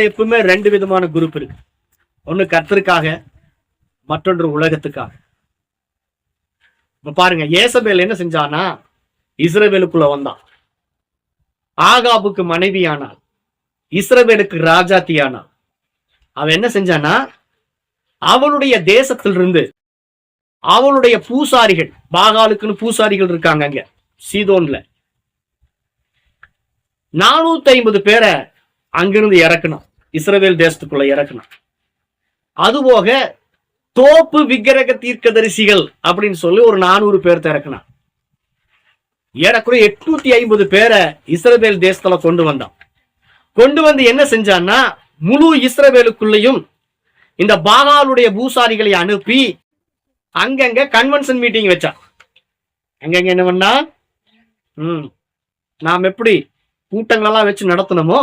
எப்பவுமே ரெண்டு விதமான குரூப் இருக்கு. ஒண்ணு கர்த்தருக்காக மற்றொன்று உலகத்துக்காக. இப்ப பாருங்க ஏசபேல் என்ன செஞ்சானா இஸ்ரேவேலுக்குள்ள வந்தான். ஆகாபுக்கு மனைவியானாள் இஸ்ரவேலுக்கு ராஜாத்தியானாள். அவன் என்ன செஞ்சானா அவனுடைய தேசத்திலிருந்து அவனுடைய பூசாரிகள் பாகாலுக்குன்னு பூசாரிகள் இருக்காங்க அங்க சீதோன்ல. நானூத்தி ஐம்பது பேரை அங்கிருந்து இறக்கணும். இஸ்ரவேல் தேசத்துக்குள்ள இறக்கணும். அதுபோக தோப்பு விக்கிரக தீர்க்கதரிசிகள் அப்படின்னு சொல்லி ஒரு நானூறு பேர் இறக்கணும் ஏறக்குறைய எட்நூத்தி ஐம்பது பேரை இஸ்ரவேல் தேசத்துல கொண்டு வந்தான். கொண்டு வந்து என்ன செஞ்சான்னா முழு இஸ்ரவேலுக்குள்ளேயும் இந்த பாகாலுடைய பூசாரிகளை அனுப்பி அங்கங்க கன்வென்ஷன் மீட்டிங் வச்சான். அங்கங்க என்ன பண்ணா? ம். நாம் எப்படி கூட்டங்களெல்லாம் வச்சு நடத்தணுமோ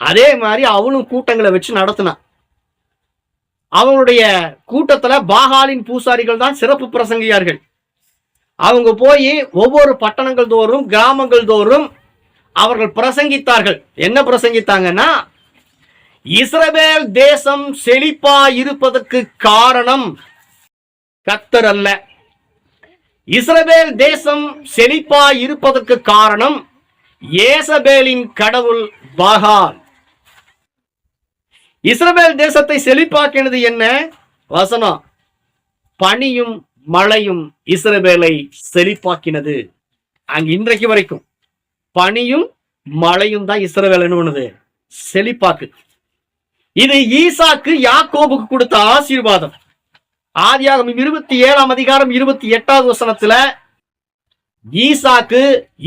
அதே மாதிரி அவனும் கூட்டங்களை வச்சு நடத்தினான் அவனுடைய கூட்டத்துல பாகாலின் பூசாரிகள் தான் சிறப்பு பிரசங்கியார்கள். அவங்க போய் ஒவ்வொரு பட்டணங்கள் தோறும் கிராமங்கள் தோறும் அவர்கள் பிரசங்கித்தார்கள். என்ன பிரசங்கித்தாங்கன்னா இஸ்ரவேல் தேசம் செழிப்பா இருப்பதற்கு காரணம் கத்தர் அல்ல. இஸ்ரவேல் தேசம் செழிப்பா இருப்பதற்கு காரணம் ஏசபேலின் கடவுள் பாகால். இஸ்ரவேல் தேசத்தை செழிப்பாக்கினது என்ன? வசனம். பனியும் மழையும் இஸ்ரவேலை செழிப்பாக்கினது. அங்க இன்றைக்கு வரைக்கும் பனியும் மழையும் தான் இஸ்ரவேல் என்ன பண்ணுது செழிப்பாக்கு. இது ஈசாக்கு யாக்கோபுக்கு கொடுத்த ஆசீர்வாதம். ஆதியாகம் இருபத்தி ஏழாம் அதிகாரம் இருபத்தி எட்டாவது வசனத்துல ஈசாக்கு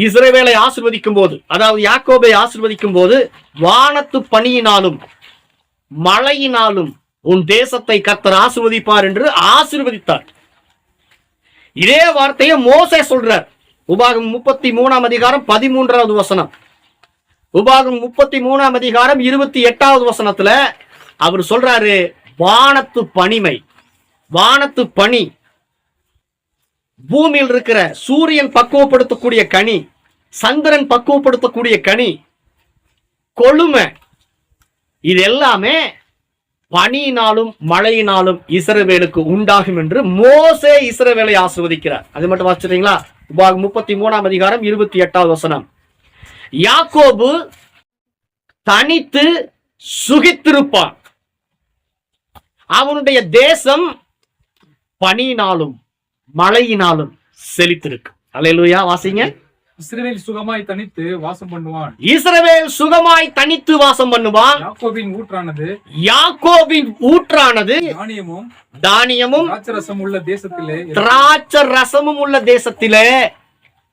இஸ்ரேவேலை ஆசிர்வதிக்கும் போது அதாவது யாக்கோபை ஆசிர்வதிக்கும் போது வானத்து பனியினாலும் மழையினாலும் உன் தேசத்தை கர்த்தர் ஆசிர்வதிப்பார் என்று ஆசிர்வதித்தார். இதே வார்த்தையை மோசே சொல்றார். உபாகம் முப்பத்தி மூணாம் அதிகாரம் பதிமூன்றாவது வசனம். உபாகம் முப்பத்தி மூணாம் அதிகாரம் இருபத்தி எட்டாவது வசனத்துல அவர் சொல்றாரு வானத்து பனிமை வானத்து பனி பூமியில் இருக்கிற சூரியன் பக்குவப்படுத்தக்கூடிய கனி சந்திரன் பக்குவப்படுத்தக்கூடிய கனி கொழுமை இது எல்லாமே பனியினாலும் மழையினாலும் இஸ்ரவேலுக்கு உண்டாகும் என்று மோசே இசரவேலை ஆசிர்வதிக்கிறார் அது மட்டும் வாசிச்சிட்டீங்களா உபாகம் முப்பத்தி மூணாம் அதிகாரம் இருபத்தி எட்டாவது வசனம். யாக்கோபு தனித்து சுகித்திருப்பான். அவனுடைய தேசம் பனியினாலும் மழையினாலும் செழித்திருக்கு அல்லேலூயா வாசிங்க. இஸ்ரவேல் சுகமாய் தனித்து வாசம் பண்ணுவான். இஸ்ரவேல் சுகமாய் தனித்து வாசம் பண்ணுவான். யாக்கோபின் ஊற்றானது யாக்கோபின் ஊற்றானது தானியமும் தானியமும் திராட்சரசம் உள்ள தேசத்திலே திராட்சை ரசமும் உள்ள தேசத்திலே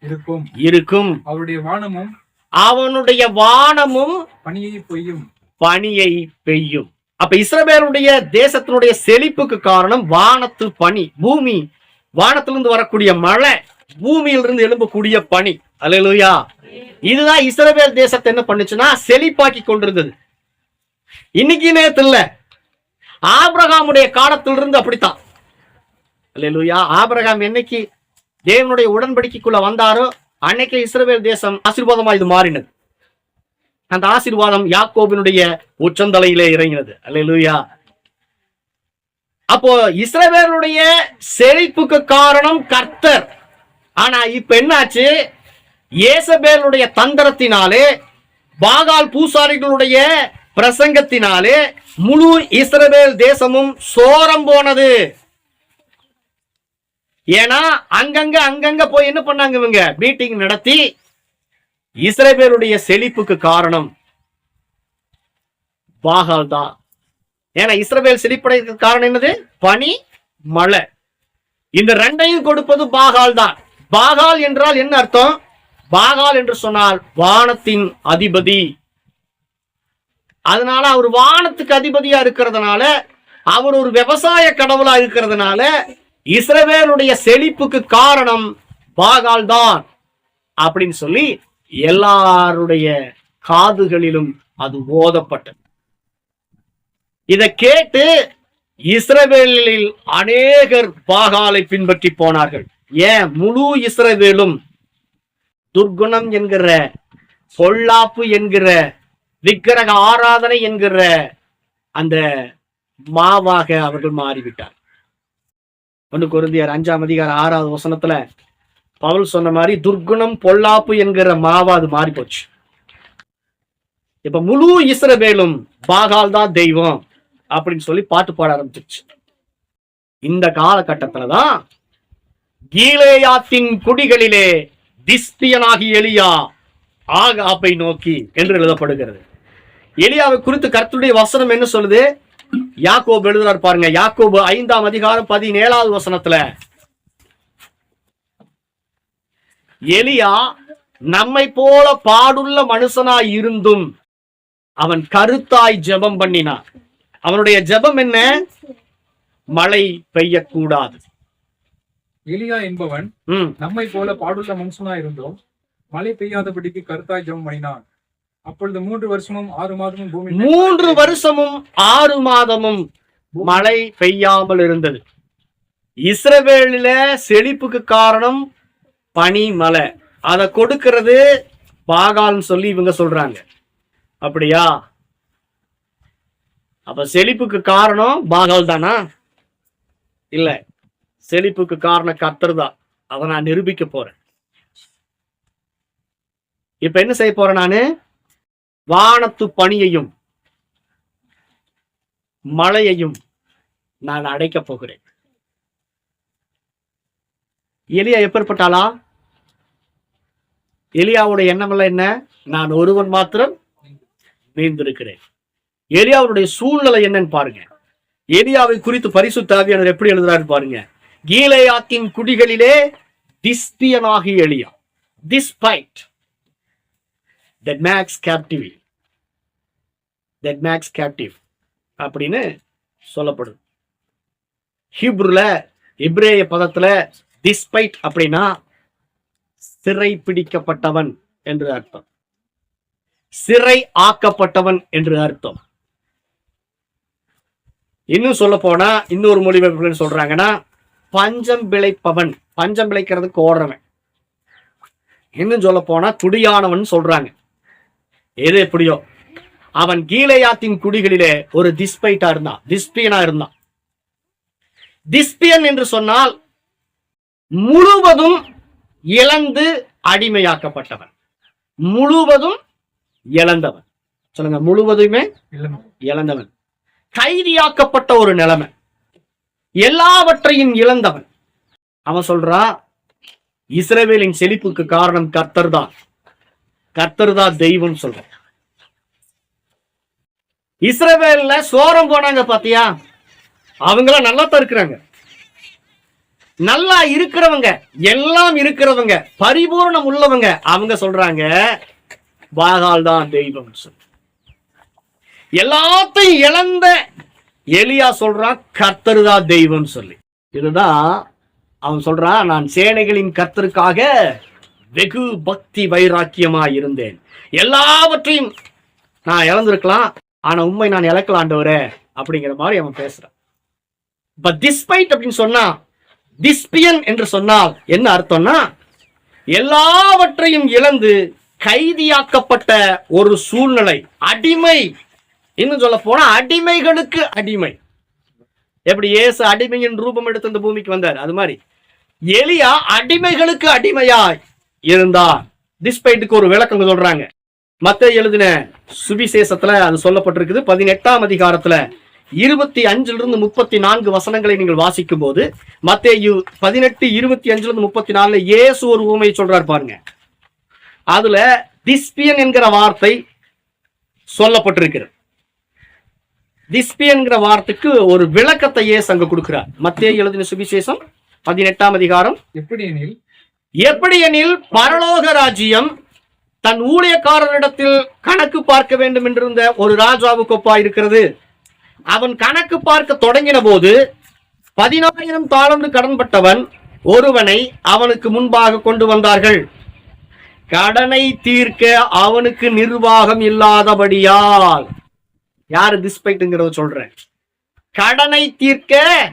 இருக்கும். இருக்கும். அவருடைய வானமும் அவனுடைய வானமும் பனியை பொய்யும். பனியை பெய்யும். அப்ப இஸ்ரவேலுடைய தேசத்தினுடைய செழிப்புக்கு காரணம் வானத்து பனி பூமி. வானத்திலிருந்து வரக்கூடிய மழை. பூமியிலிருந்து எழும்பக்கூடிய பணி அல்லேலூயா. இதுதான் இஸ்ரவேல் தேசத்தை என்ன பண்ணுச்சுன்னா செழிப்பாக்கி கொண்டிருந்தது. இன்னைக்கு நேரத்தில் ஆபிரகாமுடைய காலத்திலிருந்து அப்படித்தான். அல்லேலூயா. ஆபிரகாம் என்னைக்கு தேவனுடைய உடன்படிக்கைக்குள்ள வந்தாரோ அன்னைக்கு இஸ்ரவேல் தேசம் ஆசீர்வாதமா இது மாறினது. அந்த ஆசீர்வாதம் யாக்கோபினுடைய உச்சந்தலையிலே இறங்கினது. அல்லா அப்போ இஸ்ரவேலுடைய செழிப்புக்கு காரணம் கர்த்தர். ஆனா இப்ப என்னாச்சு? ஏசபேலுடைய தந்திரத்தினாலே பாகால் பூசாரிகளுடைய பிரசங்கத்தினாலே முழு இஸ்ரவேல் தேசமும் சோரம் போனது. ஏன்னா அங்கங்க அங்கங்க போய் என்ன பண்ணாங்க இவங்க? மீட்டிங் நடத்தி இஸ்ரவேலுடைய செழிப்புக்கு காரணம் பாகால் தான். ஏன்னா இஸ்ரவேல் செழிப்படைக்கு காரணம் என்னது? பனி மழை. இந்த ரெண்டையும் கொடுப்பது பாகால் தான். பாகால் என்றால் என்ன அர்த்தம்? பாகால் என்று சொன்னால் வானத்தின் அதிபதி. அதனால அவர் வானத்துக்கு அதிபதியா இருக்கிறதுனால அவர் ஒரு விவசாய கடவுளா இருக்கிறதுனால இஸ்ரவேலுடைய செழிப்புக்கு காரணம் பாகால் தான் அப்படின்னு சொல்லி எல்லாருடைய காதுகளிலும் அது ஓதப்பட்டது இதை கேட்டு இஸ்ரவேலில் அநேகர் பாகாலை பின்பற்றி போனார்கள். ஏன் முழு இஸ்ரவேலும் துர்குணம் என்கிற பொல்லாப்பு என்கிற விக்கிரக ஆராதனை என்கிற அந்த மாவாக அவர்கள் மாறிவிட்டார். ஒன்று குருந்தியார் அஞ்சாம் அதிகார ஆறாவது வசனத்துல பவுல் சொன்ன மாதிரி துர்குணம் பொல்லாப்பு என்கிற மாவா அது மாறி போச்சு இப்ப முழு இஸ்ரவேலும் பாகால் தான் தெய்வம் அப்படின்னு சொல்லி பாட்டு பாட ஆரம்பிச்சிருச்சு. இந்த காலகட்டத்துலதான் கீலேயாத்தின் குடிகளிலே திஸ்தியனாகி எலியா ஆகாப்பை நோக்கி என்று எழுதப்படுகிறது. எலியாவை குறித்து கர்த்தருடைய வசனம் என்ன சொல்லுது? யாக்கோபு எழுதுறாரு பாருங்க. யாக்கோபு ஐந்தாம் அதிகாரம் பதினேழாவது வசனத்துல எலியா நம்மை போல பாடுள்ள மனுஷனாய் இருந்தும் அவன் கருத்தாய் ஜெபம் பண்ணினான். அவனுடைய ஜெபம் என்ன? மழை பெய்யக்கூடாது. எலியா என்பவன் நம்மை போல பாடுள்ள மனுஷனா இருந்தோம். மழை பெய்யாதபடிக்கு கருத்தாய் ஜெபம் பண்ணினான். அப்பொழுது மூன்று வருஷமும் ஆறு மாதமும் பூமி மூன்று வருஷமும் ஆறு மாதமும் மழை பெய்யாமல் இருந்தது. இஸ்ரவேலில செழிப்புக்கு காரணம் பனி மழை. அதை கொடுக்கிறது பாகால்னு சொல்லி இவங்க சொல்றாங்க. அப்படியா? அப்ப செழிப்புக்கு காரணம் பாகால் தானா? இல்ல. செழிப்புக்கு காரணம் கர்த்தர் தான் அதை நான் நிரூபிக்க போறேன். இப்ப என்ன செய்ய போறேன் நானு? வானத்து பனியையும் மழையையும் நான் அடைக்க போகிறேன். எலியா எப்பேற்பட்டாளா? எலியாவுடைய எண்ணமெல்லாம் என்ன? நான் ஒருவன் மாத்திரம் நீந்திருக்கிறேன் எலியாவுடைய சூழ்நிலை என்னன்னு பாருங்க. எலியாவை குறித்து பரிசுத்தாவியானவர் எப்படி எழுதுறாரு பாருங்க. கீலேயாத்தின் குடிகளிலே திஸ்பியனாகி this bite that makes captive that makes captive அப்படின்னு சொல்லப்படுது ஹீப்ருல இப்ரேய பதத்துல டிஸ்பைட் அப்படின்னா சிறை பிடிக்கப்பட்டவன் என்று அர்த்தம். சிறை ஆக்கப்பட்டவன் என்று அர்த்தம். இன்னும் சொல்ல போனா இன்னொரு மொழிபெயர்ப்பு சொல்றாங்கன்னா பஞ்சம் பிழைப்பவன். பஞ்சம் பிழைக்கிறதுக்கு ஓடுறவன். இன்னும் சொல்ல போனா துடியானவன் சொல்றாங்க. எது எப்படியோ? அவன் கீழையாத்தின் குடிகளிலே ஒரு திஸ்பைட்டா இருந்தான். திஸ்பியனா இருந்தான். திஸ்பியன் என்று சொன்னால் முழுவதும் இழந்து அடிமையாக்கப்பட்டவன். முழுவதும் இழந்தவன். சொல்லுங்க முழுவதுமே இழந்தவன். கைதியாக்கப்பட்ட ஒரு நிலைமை. எல்லாவற்றையும் இழந்தவன். அவன் சொல்றா இஸ்ரவேலின் செழிப்புக்கு காரணம் கர்த்தர் தான் கர்த்தர் தான் தெய்வம் சொல்றான். இஸ்ரவேல சோரம் போனாங்க பாத்தியா? அவங்களாம் நல்லா தான் இருக்கிறாங்க நல்லா இருக்கிறவங்க எல்லாம் இருக்கிறவங்க பரிபூரணம் உள்ளவங்க அவங்க சொல்றாங்க பாகால் தான் தெய்வம் எல்லாத்தையும் இழந்த எலியா சொல்றான் கர்த்தருதா தெய்வம் சொல்லி. இதுதான் அவன் சொல்றான் நான் சேனைகளின் கர்த்தருக்காக வெகு பக்தி வைராக்கியமா இருந்தேன். எல்லாவற்றையும் நான் இழந்திருக்கலாம் ஆனா உண்மை நான் இழக்கலாண்டவரே அப்படிங்கிற மாதிரி அவன் பேசுறான். பட் டிஸ்பைட் அப்படின்னு சொன்னா டிஸ்பியன் என்று சொன்னால் என்ன அர்த்தம்னா எல்லாவற்றையும் இழந்து கைதியாக்கப்பட்ட ஒரு சூழ்நிலை அடிமை இன்னும் சொல்ல போனா அடிமைகளுக்கு அடிமை. எப்படி ஏசு அடிமையின் ரூபம் எடுத்து இந்த பூமிக்கு வந்தார்? அது மாதிரி. எலியா அடிமைகளுக்கு அடிமையாய் இருந்தார் டிஸ்பைட்டுக்கு ஒரு விளக்கம் சொல்றாங்க. மத்த எழுதின சுவிசேஷத்துல அது சொல்லப்பட்டிருக்குது. பதினெட்டாம் அதிகாரத்துல இருபத்தி அஞ்சுல இருந்து முப்பத்தி நான்கு வசனங்களை நீங்கள் வாசிக்கும் போது மத்தேயு பதினெட்டு இருபத்தி அஞ்சுல இருந்து முப்பத்தி நாலுல இயேசு ஒரு ஊமை சொல்றாரு பாருங்க. அதுல திஸ்பியன் என்கிற வார்த்தை சொல்லப்பட்டிருக்கிறது. திஸ்பியன்கிற வார்த்தைக்கு ஒரு விளக்கத்தை இயேசு அங்க கொடுக்கிறார். மத்தேயு எழுதின சுவிசேஷம் பதினெட்டாம் அதிகாரம். எப்படி எனில் எப்படி எனில் பரலோக ராஜ்யம் தன் ஊழியக்காரரிடத்தில் கணக்கு பார்க்க வேண்டும் என்றிருந்த ஒரு ராஜாவுக்கு ஒப்பா இருக்கிறது. அவன் கணக்கு பார்க்க தொடங்கின போது பதினாயிரம் தாளந்து கடன்பட்டவன் ஒருவனை அவனுக்கு முன்பாக கொண்டு வந்தார்கள். கடனை தீர்க்க அவனுக்கு நிர்வாகம் இல்லாதபடியால் யாரு திஸ்பைட்டுங்கிறத சொல்றேன். கடனை தீர்க்க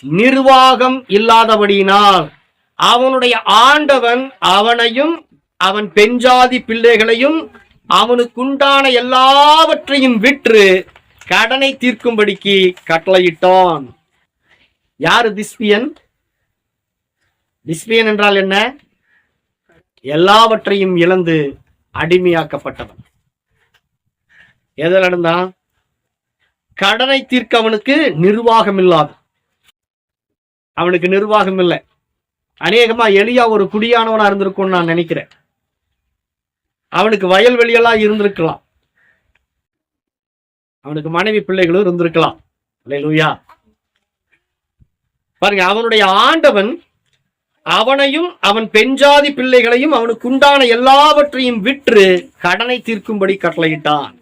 நிர்வாகம் இல்லாதபடியினால் அவனுடைய ஆண்டவன் அவனையும் அவன் பெஞ்சாதி பிள்ளைகளையும் அவனுக்குண்டான எல்லாவற்றையும் விற்று கடனை தீர்க்கும்படிக்கு கட்டளையிட்டான். யாரு திஸ்பியன்? திஸ்பியன் என்றால் என்ன? எல்லாவற்றையும் இழந்து அடிமையாக்கப்பட்டவன். எதில் நடந்தான்? கடனை தீர்க்க அவனுக்கு நிர்வாகம் இல்லாது அவனுக்கு நிர்வாகம் இல்லை அநேகமா எளியா ஒரு குடியானவனா இருந்திருக்கும்னு நான் நினைக்கிறேன். அவனுக்கு வயல்வெளியெல்லாம் இருந்திருக்கலாம். அவனுக்கு மனைவி பிள்ளைகளும் இருந்திருக்கலாம். இல்லையா பாருங்க அவனுடைய ஆண்டவன் அவனையும் அவன் பெண்ஜாதி பிள்ளைகளையும் அவனுக்கு உண்டான எல்லாவற்றையும் விற்று கடனை தீர்க்கும்படி கட்டளையிட்டான்.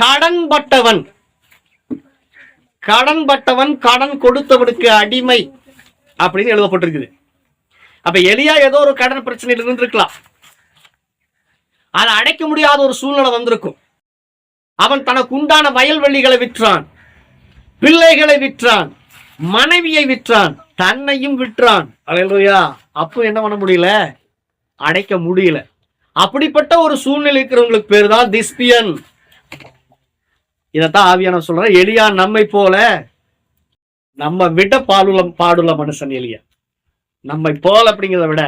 கடன்பட்டவன். கடன்பட்டவன் கடன் பட்டவன் கடன் கொடுத்தவனுக்கு அடிமை அப்படின்னு எழுதப்பட்டிருக்குது. அப்ப எளியா ஏதோ ஒரு கடன் பிரச்சனையில் இருந்திருக்கலாம். அதை அடைக்க முடியாத ஒரு சூழ்நிலை வந்திருக்கும். அவன் தனக்கு உண்டான வயல்வெளிகளை விற்றான் பிள்ளைகளை விற்றான் மனைவியை விற்றான் தன்னையும் விற்றான். அலையலுயா அப்போ என்ன பண்ண முடியல? அடைக்க முடியல. அப்படிப்பட்ட ஒரு சூழ்நிலை இருக்கிறவங்களுக்கு பேர் தான் திஸ்பியன். இதைத்தான் ஆவியான சொல்றேன் எலியா நம்மை போல நம்ம விட பாலுள்ள பாடுள்ள மனுஷன் எலியா. நம்மை போல அப்படிங்கிறத விட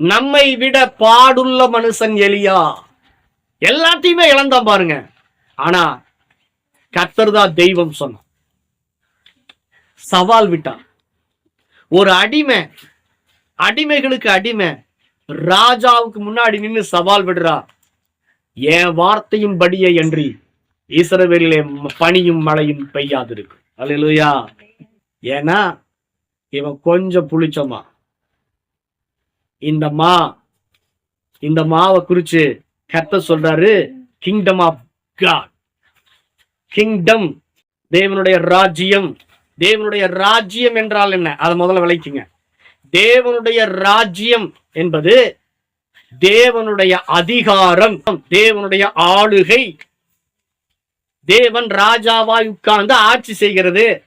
நம்மை விட பாடுள்ள மனுஷன் எலியா. எல்லாத்தையுமே இழந்தான் பாருங்க. ஆனா கர்த்தர் தான் தெய்வம் சொன்னான் சவால் விட்டான் ஒரு அடிமை அடிமைகளுக்கு அடிமை ராஜாவுக்கு முன்னாடி நின்னு சவால் விடுறா. என் வார்த்தையும் படியே என்று இஸ்ரவேலிலே பனியும் மழையும் பெய்யாதிருக்கு. அல்லேலூயா. ஏன்னா இவன் கொஞ்சம் புளிச்சமா. இந்த மா இந்த மாவை குறிச்சு கத்த சொல்றாரு கிங்டம் ஆஃப் காட் கிங்டம் தேவனுடைய ராஜ்யம். தேவனுடைய ராஜ்யம் என்றால் என்ன? அதை முதல்ல விளைக்குங்க. தேவனுடைய ராஜ்யம் என்பது தேவனுடைய அதிகாரம் தேவனுடைய ஆளுகை. தேவன் ராஜாவாய் உட்கார்ந்து ஆட்சி செய்கிறது.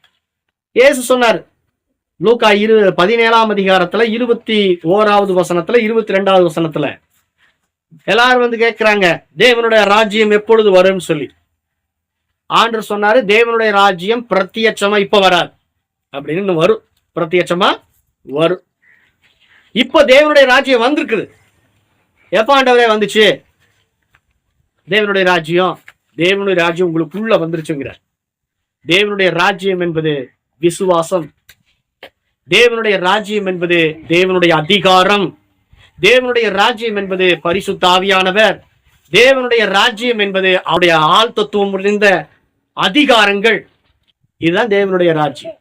ஏசு சொன்னார் லூக்கா இரு பதினேழாம் அதிகாரத்துல இருபத்தி ஓராவது வசனத்துல இருபத்தி ரெண்டாவது வசனத்துல. எல்லாரும் வந்து கேட்கிறாங்க தேவனுடைய ராஜ்யம் எப்பொழுது வரும்னு சொல்லி. ஆண்டு சொன்னாரு தேவனுடைய ராஜ்யம் பிரத்யட்சமா இப்ப வராது. அப்படின்னு வரும். பிரத்யட்சமா வரும். இப்ப தேவனுடைய ராஜ்யம் வந்திருக்குது. எப்ப ஆண்டவரே வந்துச்சு? தேவனுடைய ராஜ்யம் தேவனுடைய ராஜ்யம் உங்களுக்குள்ள வந்துருச்சுங்கிறார் தேவனுடைய ராஜ்யம் என்பது விசுவாசம். தேவனுடைய ராஜ்யம் என்பது தேவனுடைய அதிகாரம். தேவனுடைய ராஜ்யம் என்பது பரிசுத்தாவியானவர். தேவனுடைய ராஜ்யம் என்பது அவருடைய ஆள் தத்துவம் அதிகாரங்கள். இதுதான் தேவனுடைய ராஜ்யம்.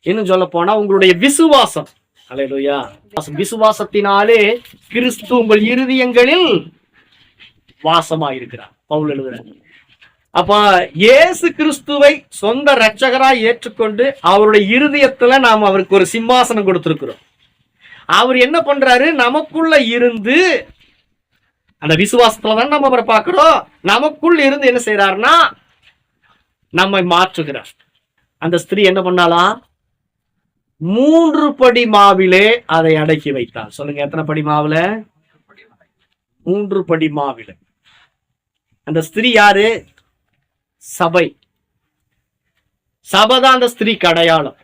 இன்னும் சொல்ல போனா உங்களுடைய விசுவாசம். அல்லேலூயா விசுவாசத்தினாலே கிறிஸ்து உங்கள் இருதயங்களில் வாசமாயிருக்கிறார். பவுல் எழுதுறாங்க அப்போ இயேசு கிறிஸ்துவை சொந்த ரட்சகராக ஏற்றுக்கொண்டு அவருடைய இருதயத்தில் நாம் அவருக்கு ஒரு சிம்மாசனம் கொடுத்துருக்குறோம். அவர் என்ன பண்றாரு? நமக்குள்ள இருந்து அந்த விசுவாசத்துல தான் நம்ம அவரை பார்க்கிறோம். நமக்குள் இருந்து என்ன செய்யறாருன்னா நம்மை மாற்றுகிறார். அந்த ஸ்திரீ என்ன பண்ணாலாம் மூன்று படி மாவிலே அதை அடக்கி வைத்தார் சொல்லுங்க எத்தனை படி மாவுல? மூன்று படி மாவில. அந்த ஸ்திரீ யாரு? சபை. சபை தான் அந்த ஸ்திரீக்கு அடையாளம்.